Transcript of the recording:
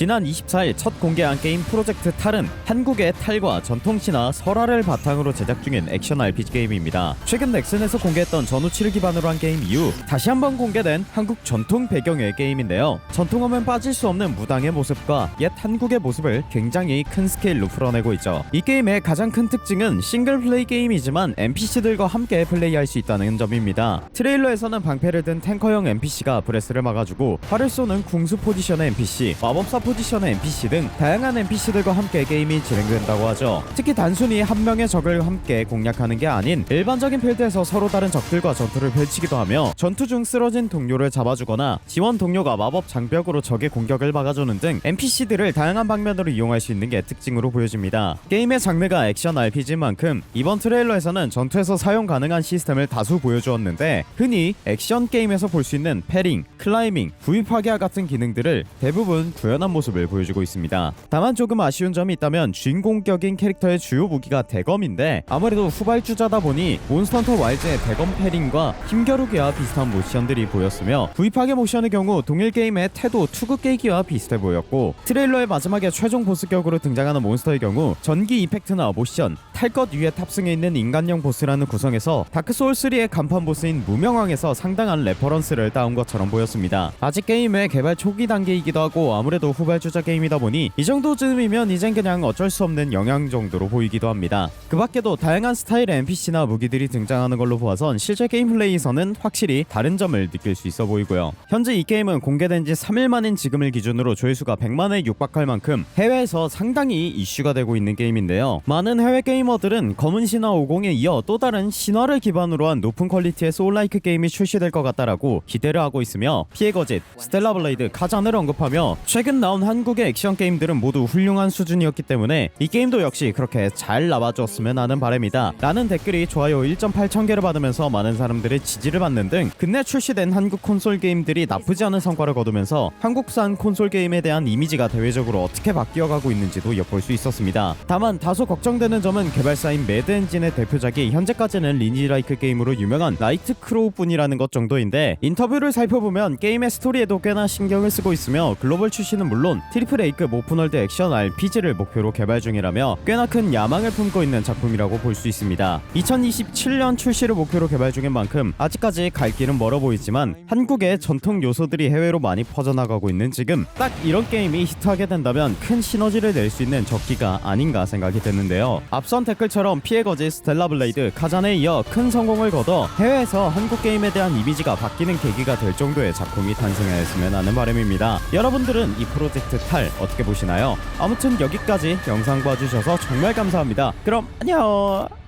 지난 24일 첫 공개한 게임 프로젝트 탈은 한국의 탈과 전통신화 설화를 바탕으로 제작 중인 액션 RPG 게임입니다. 최근 넥슨에서 공개했던 전우치를 기반으로 한 게임 이후 다시 한번 공개된 한국 전통 배경의 게임인데요. 전통하면 빠질 수 없는 무당의 모습과 옛 한국의 모습을 굉장히 큰 스케일로 풀어내고 있죠. 이 게임의 가장 큰 특징은 싱글 플레이 게임이지만 NPC들과 함께 플레이할 수 있다는 점입니다. 트레일러에서는 방패를 든 탱커형 NPC가 브레스를 막아주고 활을 쏘는 궁수 포지션의 NPC, 마법사 포 지션의 NPC 등 다양한 NPC들과 함께 게임이 진행된다고 하죠. 특히 단순히 한 명의 적을 함께 공략하는 게 아닌 일반적인 필드에서 서로 다른 적들과 전투를 펼치기도 하며 전투 중 쓰러진 동료를 잡아주거나 지원 동료가 마법 장벽으로 적의 공격을 막아주는 등 NPC들을 다양한 방면으로 이용할 수 있는 게 특징으로 보여집니다. 게임의 장르가 액션 RPG인 만큼 이번 트레일러에서는 전투에서 사용 가능한 시스템을 다수 보여주었는데 흔히 액션 게임에서 볼 수 있는 패링, 클라이밍, 부위 파괴와 같은 기능들을 대부분 구현한 모습 을 보여주고 있습니다. 다만 조금 아쉬운 점이 있다면 주인공격인 캐릭터의 주요 무기가 대검인데 아무래도 후발주자다 보니 몬스터헌터 와일즈의 대검 패링과 힘겨루기와 비슷한 모션들이 보였으며 파괴 모션의 경우 동일 게임의 태도 투구 깨기와 비슷해 보였고 트레일러의 마지막에 최종 보스격으로 등장하는 몬스터의 경우 전기 이펙트나 모션, 탈것 위에 탑승해 있는 인간형 보스라는 구성에서 다크 소울 3의 간판 보스인 무명왕에서 상당한 레퍼런스를 따온 것처럼 보였습니다. 아직 게임의 개발 초기 단계이기도 하고 아무래도 후발주자 게임이다 보니 이 정도쯤이면 이젠 그냥 어쩔 수 없는 영향 정도로 보이기도 합니다. 그 밖에도 다양한 스타일의 NPC나 무기들이 등장하는 걸로 보아선 실제 게임 플레이에서는 확실히 다른 점을 느낄 수 있어 보이고요. 현재 이 게임은 공개된 지 3일 만인 지금을 기준으로 조회수가 100만에 육박할 만큼 해외에서 상당히 이슈가 되고 있는 게임인데요. 많은 해외 게이머들은 검은 신화 50에 이어 또 다른 신화를 기반으로 한 높은 퀄리티의 소울라이크 게임이 출시될 것 같다라고 기대를 하고 있으며 피해 거짓, 스텔라 블레이드, 카잔을 언급하며 최근 나온 한국의 액션 게임들은 모두 훌륭한 수준이었기 때문에 이 게임도 역시 그렇게 잘 나와줬으면 하는 바람이다 라는 댓글이 좋아요 1.8천 개를 받으면서 많은 사람들의 지지를 받는 등 근래 출시된 한국 콘솔 게임들이 나쁘지 않은 성과를 거두면서 한국산 콘솔 게임에 대한 이미지가 대외적으로 어떻게 바뀌어가고 있는지도 엿볼 수 있었습니다. 다만 다소 걱정되는 점은 개발사인 매드 엔진의 대표작이 현재까지는 리니라이크 게임으로 유명한 나이트 크로우뿐이라는 것 정도인데 인터뷰를 살펴보면 게임의 스토리에도 꽤나 신경을 쓰고 있으며 글로벌 출시는 물론 트리플 A급 오픈월드 액션 RPG를 목표로 개발 중이라며 꽤나 큰 야망을 품고 있는 작품이라고 볼 수 있습니다. 2027년 출시를 목표로 개발 중인 만큼 아직까지 갈 길은 멀어 보이지만 한국의 전통 요소들이 해외로 많이 퍼져나가고 있는 지금 딱 이런 게임이 히트하게 된다면 큰 시너지를 낼 수 있는 적기가 아닌가 생각이 드는데요. 앞선 댓글처럼 피해 거짓 스텔라 블레이드 카잔에 이어 큰 성공을 거둬 해외에서 한국 게임에 대한 이미지가 바뀌는 계기가 될 정도의 작품이 탄생했으면 하는 바람입니다. 여러분들은 이 프로젝트 탈 어떻게 보시나요? 아무튼 여기까지 영상 봐주셔서 정말 감사합니다. 그럼 안녕.